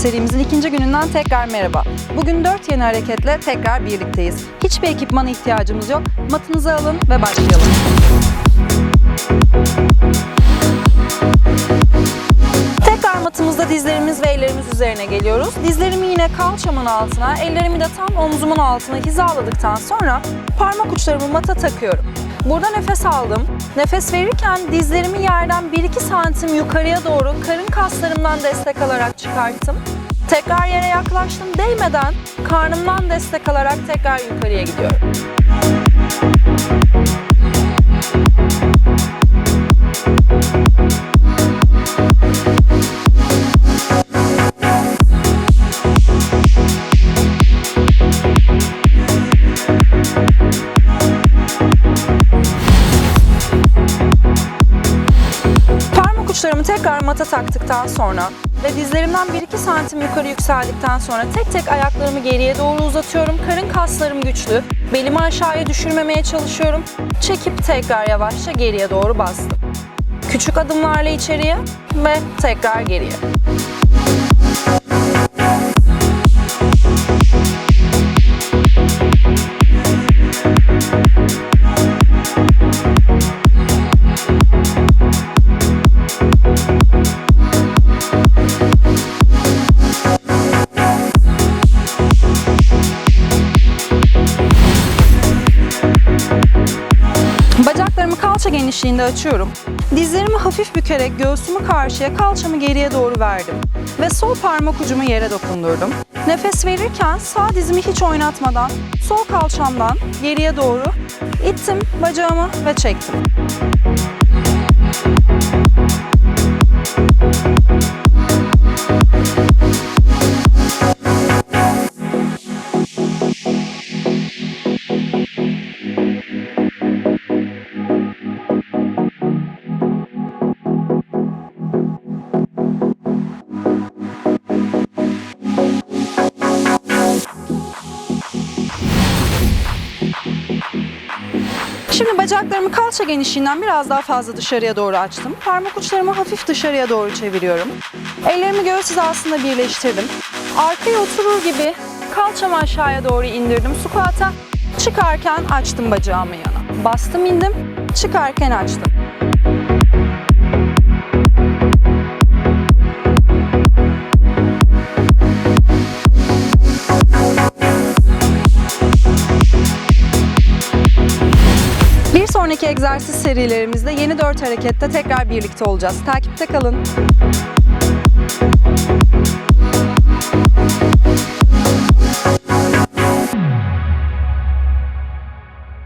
serimizin ikinci gününden tekrar merhaba. Bugün 4 yeni hareketle tekrar birlikteyiz. Hiçbir ekipmana ihtiyacımız yok. Matınızı alın ve başlayalım. Tekrar matımızda dizlerimiz ve ellerimiz üzerine geliyoruz. Dizlerimi yine kalçamın altına, ellerimi de tam omzumun altına hizaladıktan sonra parmak uçlarımı mata takıyorum. Burada nefes aldım. Nefes verirken dizlerimi yerden 1-2 santim yukarıya doğru karın kaslarımdan destek alarak çıkarttım. Tekrar yere yaklaştım. Değmeden karnımdan destek alarak tekrar yukarıya gidiyorum. Parmak uçlarımı tekrar mata taktıktan sonra ve dizlerimden 1-2 santim yukarı yükseldikten sonra tek tek ayaklarımı geriye doğru uzatıyorum. Karın kaslarım güçlü. Belimi aşağıya düşürmemeye çalışıyorum. Çekip tekrar yavaşça geriye doğru bastım. Küçük adımlarla içeriye ve tekrar geriye. Kalça genişliğinde açıyorum. Dizlerimi hafif bükerek göğsümü karşıya, kalçamı geriye doğru verdim. Ve sol parmak ucumu yere dokundurdum. Nefes verirken sağ dizimi hiç oynatmadan sol kalçamdan geriye doğru ittim bacağımı ve çektim. Şimdi bacaklarımı kalça genişliğinden biraz daha fazla dışarıya doğru açtım. Parmak uçlarımı hafif dışarıya doğru çeviriyorum. Ellerimi göğüs hizasında birleştirdim. Arkaya oturur gibi kalçamı aşağıya doğru indirdim. Squat'a çıkarken açtım bacağımı yana. Bastım indim, çıkarken açtım. Egzersiz serilerimizde yeni 4 harekette tekrar birlikte olacağız. Takipte kalın.